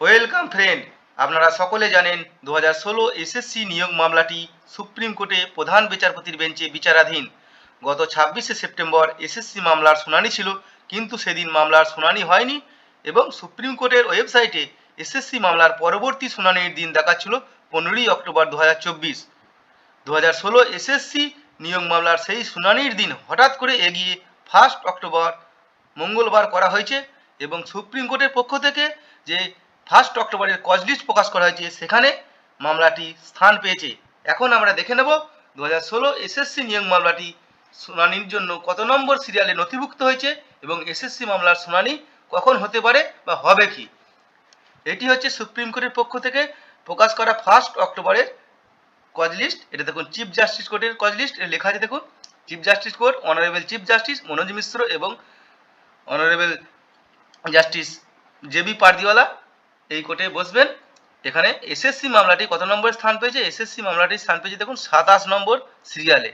Welcome friend, আপনারা সকলে জানেন দু হাজার ষোলো এসএসসি নিয়োগ মামলাটি সুপ্রিম কোর্টে প্রধান বিচারপতির বেঞ্চে বিচারাধীন। গত ছাব্বিশে সেপ্টেম্বর এসএসসি মামলার শুনানি ছিল, কিন্তু সেদিন মামলার শুনানি হয়নি এবং সুপ্রিম কোর্টের ওয়েবসাইটে এসএসসি মামলার পরবর্তী শুনানির দিন দেখাচ্ছিল পনেরোই অক্টোবর দু হাজার চব্বিশ। দু হাজার ষোলো এসএসসি নিয়োগ মামলার সেই শুনানির দিন হঠাৎ করে এগিয়ে ফার্স্ট অক্টোবর মঙ্গলবার করা হয়েছে এবং সুপ্রিম কোর্টের পক্ষ থেকে যে ফার্স্ট অক্টোবরের কজ লিস্ট প্রকাশ করা হয়েছে, সেখানে মামলাটি স্থান পেয়েছে। এখন আমরা দেখে নেব দু হাজার ষোলো এসএসসি নিয়োগ মামলাটি শুনানির জন্য কত নম্বর সিরিয়ালে নথিভুক্ত হয়েছে এবং এসএসসি মামলার শুনানি কখন হতে পারে বা হবে কি? এটি হচ্ছে সুপ্রিম কোর্টের পক্ষ থেকে প্রকাশ করা ফার্স্ট অক্টোবরের কজ লিস্ট এটা দেখুন চিফ জাস্টিস কোর্টের কজ লিস্ট এটা লেখা আছে, দেখুন chief justice court honourable chief justice Manoj Mishra এবং অনারেবল জাস্টিস জেবি পারদিওয়ালা এই কোর্টে বসবেন। এখানে এসএসসি মামলাটি কত নম্বরে স্থান পেয়েছে? এসএসসি মামলাটি স্থান পেয়েছে দেখুন সাতাশ নম্বর সিরিয়ালে।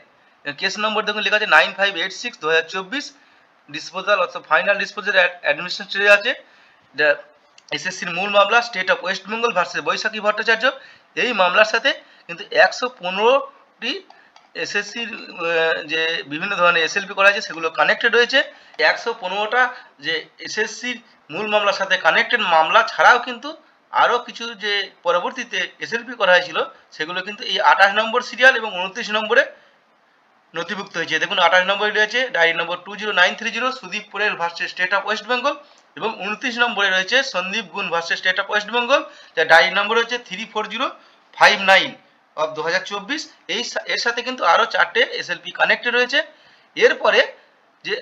কেস নম্বর দেখুন লেখা আছে নাইন ফাইভ এইট সিক্স দু হাজার চব্বিশ। ডিসপোজাল অর্থাৎ ফাইনাল ডিসপোজাল অ্যাডমিনিস্ট্রেটর আছে। এসএসসির মূল মামলা state of West Bengal versus Baishakhi Bhattacharya. এই মামলার সাথে কিন্তু একশো পনেরোটি এসএসসির যে বিভিন্ন ধরনের এসএলপি করা আছে, সেগুলো কানেক্টেড রয়েছে। একশো পনেরোটা যে এসএসসির মূল মামলার সাথে কানেক্টেড মামলা ছাড়াও কিন্তু আরও কিছু যে পরবর্তীতে এসএলপি করা হয়েছিল, সেগুলো কিন্তু এই আঠাশ নম্বর সিরিয়াল এবং উনত্রিশ নম্বরে নথিভুক্ত হয়েছে। দেখুন, আঠাশ নম্বরে রয়েছে, diary number two zero nine three zero, Sudip Porel versus state of West Bengal এবং উনত্রিশ নম্বরে রয়েছে Sandip Gun versus state of West Bengal যার ডায়েরি নম্বর হচ্ছে three four zero five nine of দু হাজার চব্বিশ, এই এর সাথে কিন্তু আরও চারটে এসএলপি কানেক্টেড রয়েছে। এরপরে যে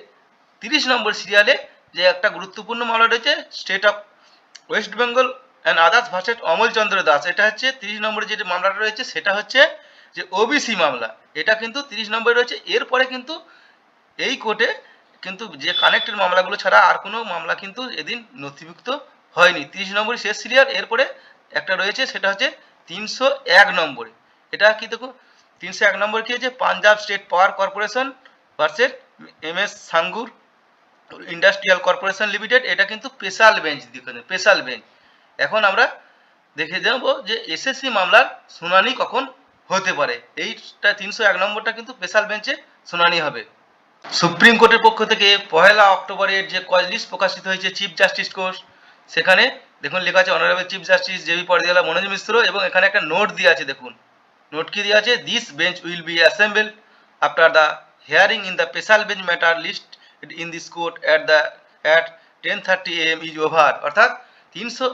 তিরিশ নম্বর সিরিয়ালে যে একটা গুরুত্বপূর্ণ মামলা রয়েছে state of West Bengal and others versus Amal Chandra Das এটা হচ্ছে তিরিশ নম্বরে যে মামলাটা রয়েছে, সেটা হচ্ছে যে ওবিসি মামলা। এটা কিন্তু তিরিশ নম্বরে রয়েছে। এরপরে কিন্তু এই কোর্টে কিন্তু যে কানেক্টেড মামলাগুলো ছাড়া আর কোনো মামলা কিন্তু এদিন নথিভুক্ত হয়নি। তিরিশ নম্বরই শেষ সিরিয়াল এরপরে একটা রয়েছে, সেটা হচ্ছে তিনশো এক নম্বরে। এটা কি দেখো? তিনশো এক নম্বর কি হয়েছে? Punjab state power corporation versus M S Sangrur industrial corporation limited, এটা কিন্তু স্পেশাল বেঞ্চ দেখুন, স্পেশাল বেঞ্চ। এখন আমরা দেখে দেবো যে এসএসসি মামলার শুনানি কখন হতে পারে। এইটা তিনশো এক নম্বরটা কিন্তু স্পেশাল বেঞ্চে শুনানি হবে। সুপ্রিম কোর্টের পক্ষ থেকে পহেলা অক্টোবরের যে কজ লিস্ট প্রকাশিত হয়েছে চিফ জাস্টিস কোর্স সেখানে দেখুন লেখা আছে honourable chief justice J B Pardiwala Manoj Mishra, এবং এখানে একটা নোট দিয়ে আছে, দেখুন। নোট কি দিয়ে আছে? This bench will be assemble after the hearing in the special bench matter list in this court at the at ten thirty AM is over অর্থাৎ তিনশো,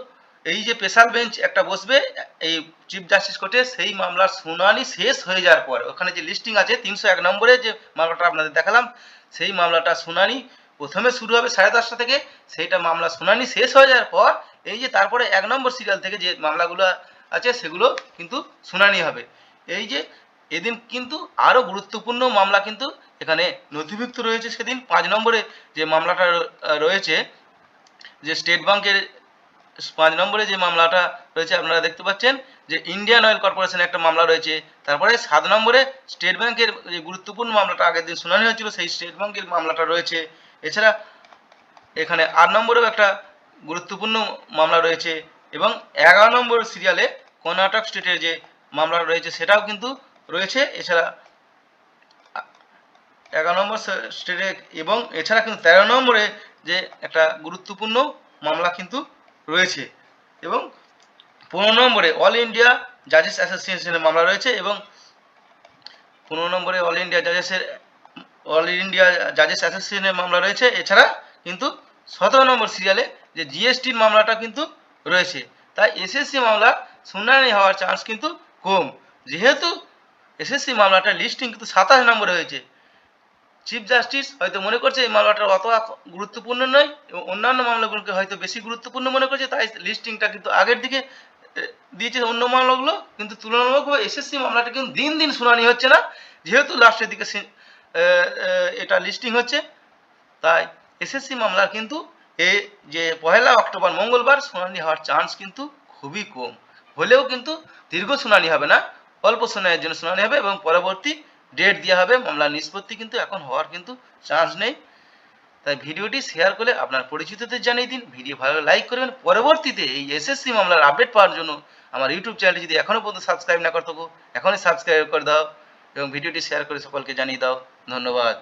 এই যে স্পেশাল বেঞ্চ একটা বসবে, এই চিফ জাস্টিস কোর্টে সেই মামলার শুনানি শেষ হয়ে যাওয়ার পর, ওখানে যে লিস্টিং আছে, তিনশো এক নম্বরে যে মামলাটা আপনাদের দেখালাম, সেই মামলাটা শুনানি প্রথমে শুরু হবে সাড়ে দশটা থেকে, সেইটা মামলা শুনানি শেষ হয়ে যাওয়ার পর, এই যে তারপরে এক নম্বর সিরিয়াল থেকে যে মামলাগুলো আছে, সেগুলো কিন্তু শুনানি হবে। এই যে, এদিন কিন্তু আরও গুরুত্বপূর্ণ মামলা কিন্তু এখানে নথিভুক্ত রয়েছে। সেদিন পাঁচ নম্বরে যে মামলাটা রয়েছে, যে স্টেট ব্যাংকের পাঁচ নম্বরে যে মামলাটা রয়েছে, আপনারা দেখতে পাচ্ছেন যে ইন্ডিয়ান অয়েল কর্পোরেশন একটা মামলা রয়েছে। তারপরে সাত নম্বরে স্টেট ব্যাংকের যে গুরুত্বপূর্ণ মামলাটা আগের দিন শুনানি হয়েছিল, সেই স্টেট ব্যাংকের মামলাটা রয়েছে। এছাড়া এখানে আট নম্বরেও একটা গুরুত্বপূর্ণ মামলা রয়েছে এবং এগারো নম্বর সিরিয়ালে কর্ণাটক স্টেটের যে মামলা রয়েছে, সেটাও কিন্তু রয়েছে। এছাড়া এগারো নম্বর স্টেটে এবং এছাড়া কিন্তু তেরো নম্বরে যে একটা গুরুত্বপূর্ণ মামলা কিন্তু রয়েছে। এবং পনেরো নম্বরে অল ইন্ডিয়া জাজেস অ্যাসোসিয়েশনের মামলা রয়েছে এবং পনেরো নম্বরে অল ইন্ডিয়া জাজেসের, অল ইন্ডিয়া জাজেস অ্যাসোসিয়েশনের মামলা রয়েছে। এছাড়া কিন্তু সতেরো নম্বর সিরিয়ালে যে জিএসটির মামলাটা কিন্তু রয়েছে। তাই এসএসসি মামলা শুনানি হওয়ার চান্স কিন্তু কম। যেহেতু এসএসসি মামলাটা লিস্টিং কিন্তু সাতাশ নম্বরে হয়েছে। চিফ জাস্টিস হয়তো মনে করছে এই মামলাটা অত গুরুত্বপূর্ণ নয় এবং অন্যান্য মামলাগুলোকে হয়তো বেশি গুরুত্বপূর্ণ মনে করছে তাই লিস্টিংটা কিন্তু আগের দিকে দিয়েছে অন্য মামলাগুলো। কিন্তু তুলনামূলকভাবে এসএসসি মামলাটা কিন্তু দিন দিন শুনানি হচ্ছে না। যেহেতু লাস্টের দিকে এ, এ, এটা লিস্টিং হচ্ছে তাই এসএসসি মামলার কিন্তু এই যে পহেলা অক্টোবর মঙ্গলবার শুনানি হওয়ার চান্স কিন্তু খুবই কম। হলেও কিন্তু দীর্ঘ শুনানি হবে না, অল্প সময়ের জন্য শুনানি হবে এবং পরবর্তী ডেট দেওয়া হবে। মামলার নিষ্পত্তি কিন্তু এখন হওয়ার কিন্তু চান্স নেই। তাই ভিডিওটি শেয়ার করে আপনার পরিচিতদের জানিয়ে দিন। ভিডিও ভালো লাইক করবেন। পরবর্তীতে এই এসএসসি মামলার আপডেট পাওয়ার জন্য আমার ইউটিউব চ্যানেলটি যদি এখনও পর্যন্ত সাবস্ক্রাইব না করে থাকো, এখনই সাবস্ক্রাইব করে দাও এবং ভিডিওটি শেয়ার করে সকলকে জানিয়ে দাও। ধন্যবাদ।